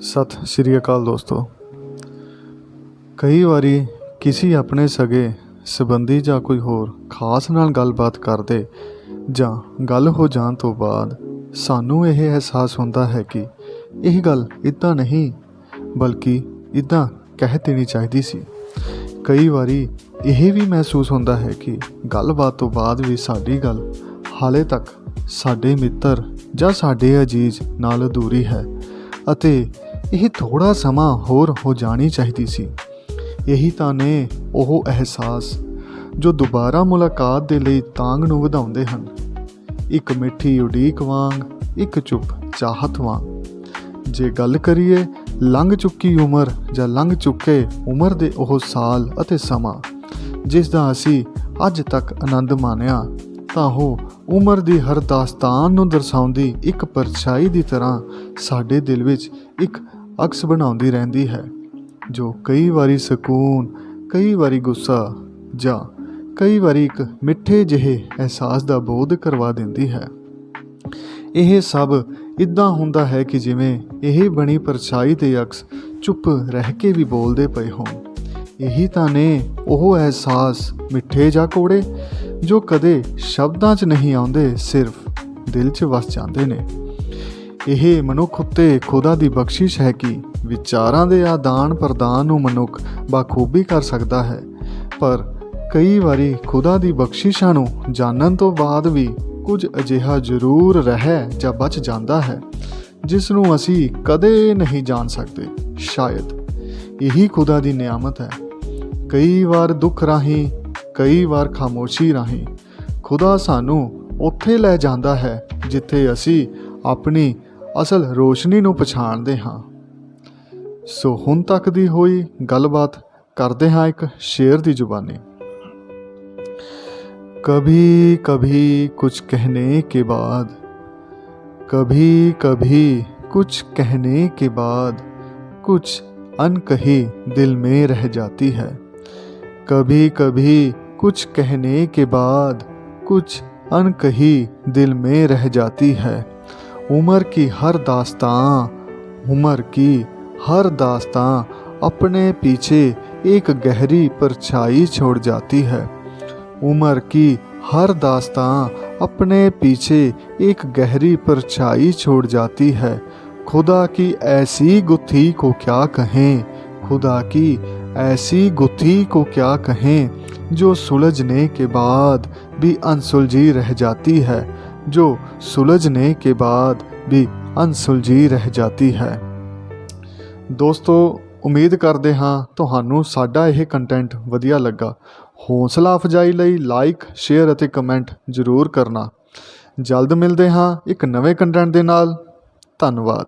ਸਤਿ ਸ਼੍ਰੀ ਅਕਾਲ ਦੋਸਤੋ। ਕਈ ਵਾਰੀ ਕਿਸੇ ਆਪਣੇ ਸਗੇ ਸਬੰਧੀ ਜਾਂ ਕੋਈ ਹੋਰ ਖਾਸ ਨਾਲ ਗੱਲਬਾਤ ਕਰਦੇ ਜਾਂ ਗੱਲ ਹੋ ਜਾਣ ਤੋਂ ਬਾਅਦ ਸਾਨੂੰ ਇਹ ਅਹਿਸਾਸ ਹੁੰਦਾ ਹੈ ਕਿ ਇਹ ਗੱਲ ਇਦਾਂ ਨਹੀਂ, ਬਲਕਿ ਇਦਾਂ ਕਹਿ ਦੇਣੀ ਚਾਹੀਦੀ ਸੀ। ਕਈ ਵਾਰੀ ਇਹ ਵੀ ਮਹਿਸੂਸ ਹੁੰਦਾ ਹੈ ਕਿ ਗੱਲਬਾਤ ਤੋਂ ਬਾਅਦ ਵੀ ਸਾਡੀ ਗੱਲ ਹਾਲੇ ਤੱਕ ਸਾਡੇ ਮਿੱਤਰ ਜਾਂ ਸਾਡੇ ਅਜੀਜ਼ ਨਾਲ ਅਧੂਰੀ ਹੈ। ਅਤੇ ਇਹ ਥੋੜਾ ਸਮਾਂ ਹੋਰ ਹੋ ਜਾਣੀ ਚਾਹੀਦੀ ਸੀ। ਇਹੀ ਤਾਂ ਨੇ ਉਹ ਅਹਿਸਾਸ ਜੋ ਦੁਬਾਰਾ ਮੁਲਾਕਾਤ ਦੇ ਲਈ ਤਾਂਗ ਨੂੰ ਵਧਾਉਂਦੇ ਹਨ। ਇੱਕ ਮਿੱਠੀ ਉਡੀਕ ਵਾਂਗ, ਇੱਕ ਚੁੱਪ ਚਾਹਤ ਵਾਂਗ। ਜੇ ਗੱਲ ਕਰੀਏ ਲੰਘ ਚੁੱਕੀ ਉਮਰ ਜਾਂ ਲੰਘ ਚੁੱਕੇ ਉਮਰ ਦੇ ਉਹ ਸਾਲ ਅਤੇ ਸਮਾਂ, ਜਿਸ ਦਾ ਅਸੀਂ ਅੱਜ ਤੱਕ ਆਨੰਦ ਮਾਣਿਆ, ਤਾਂ ਉਹ ਉਮਰ ਦੀ ਹਰ ਦਾਸਤਾਨ ਨੂੰ ਦਰਸਾਉਂਦੀ ਇੱਕ ਪਰਛਾਈ ਦੀ ਤਰ੍ਹਾਂ ਸਾਡੇ ਦਿਲ ਵਿੱਚ ਇੱਕ ਅਕਸ ਬਣਾਉਂਦੀ ਰਹਿੰਦੀ ਹੈ, ਜੋ ਕਈ ਵਾਰੀ ਸਕੂਨ, ਕਈ ਵਾਰੀ ਗੁੱਸਾ ਜਾਂ ਕਈ ਵਾਰੀ ਇੱਕ ਮਿੱਠੇ ਜਿਹੇ ਅਹਿਸਾਸ ਦਾ ਬੋਧ ਕਰਵਾ ਦਿੰਦੀ ਹੈ। ਇਹ ਸਭ ਇਦਾਂ ਹੁੰਦਾ ਹੈ ਕਿ ਜਿਵੇਂ ਇਹ ਬਣੀ ਪਰਛਾਈ ਤੇ ਅਕਸ ਚੁੱਪ ਰਹਿ ਕੇ ਵੀ ਬੋਲਦੇ ਪਏ ਹੋਣ। ਇਹੀ ਤਾਂ ਨੇ ਉਹ ਅਹਿਸਾਸ ਮਿੱਠੇ ਜਾਂ ਕੋੜੇ, ਜੋ ਕਦੇ ਸ਼ਬਦਾਂ 'ਚ ਨਹੀਂ ਆਉਂਦੇ, ਸਿਰਫ ਦਿਲ 'ਚ ਵਸ ਜਾਂਦੇ ਨੇ। ਇਹ ਮਨੁੱਖ ਉੱਤੇ ਖੁਦਾ ਦੀ ਬਖਸ਼ਿਸ਼ ਹੈ ਕਿ ਵਿਚਾਰਾਂ ਦੇ ਆਦਾਨ ਪ੍ਰਦਾਨ ਨੂੰ ਮਨੁੱਖ ਬਾਖੂਬੀ ਕਰ ਸਕਦਾ ਹੈ। ਪਰ ਕਈ ਵਾਰੀ ਖੁਦਾ ਦੀ ਬਖਸ਼ਿਸ਼ਾਂ ਨੂੰ ਜਾਣਨ ਤੋਂ ਬਾਅਦ ਵੀ ਕੁਝ ਅਜਿਹਾ ਜ਼ਰੂਰ ਰਹਿ ਜਾਂ ਬਚ ਜਾਂਦਾ ਹੈ, ਜਿਸ ਨੂੰ ਅਸੀਂ ਕਦੇ ਨਹੀਂ ਜਾਣ ਸਕਦੇ, ਸ਼ਾਇਦ। ਇਹੀ ਖੁਦਾ ਦੀ ਨਿਆਮਤ ਹੈ। ਕਈ ਵਾਰ ਦੁੱਖ ਰਾਹੀਂ ਕਈ ਵਾਰ ਖਾਮੋਸ਼ੀ ਰਾਹੀਂ ਖੁਦਾ ਸਾਨੂੰ ਉੱਥੇ ਲੈ ਜਾਂਦਾ ਹੈ ਜਿੱਥੇ ਅਸੀਂ ਆਪਣੀ ਅਸਲ ਰੋਸ਼ਨੀ ਨੂੰ ਪਛਾਣਦੇ ਹਾਂ ਸੋ ਹੁਣ ਤੱਕ ਦੀ ਹੋਈ ਗੱਲਬਾਤ ਕਰਦੇ ਹਾਂ ਇੱਕ ਸ਼ੇਰ ਦੀ ਜ਼ੁਬਾਨੀ कभी कभी कुछ कहने के बाद कभी कभी कुछ कहने के बाद कुछ अनकही दिल में रह जाती है कभी कभी कुछ कहने के बाद कुछ अनकही दिल में रह जाती है। उम्र की हर दास्तां, उम्र की हर दास्तां अपने पीछे एक गहरी परछाई छोड़ जाती है। उम्र की हर दास्तां अपने पीछे एक गहरी परछाई छोड़ जाती है। खुदा की ऐसी गुत्थी को क्या कहें? खुदा की ऐसी गुत्थी को क्या कहें जो सुलझने के बाद भी अनसुलझी रह जाती है जो सुलझने के बाद भी अनसुलझी रह जाती है ਦੋਸਤੋ ਉਮੀਦ ਕਰਦੇ ਹਾਂ ਤੁਹਾਨੂੰ ਸਾਡਾ ਇਹ ਕੰਟੈਂਟ ਵਧੀਆ ਲੱਗਾ ਹੌਸਲਾ ਅਫਜਾਈ ਲਈ ਲਾਈਕ ਸ਼ੇਅਰ ਅਤੇ ਕਮੈਂਟ ਜ਼ਰੂਰ ਕਰਨਾ ਜਲਦ ਮਿਲਦੇ ਹਾਂ ਇੱਕ ਨਵੇਂ ਕੰਟੈਂਟ ਦੇ ਨਾਲ ਧੰਨਵਾਦ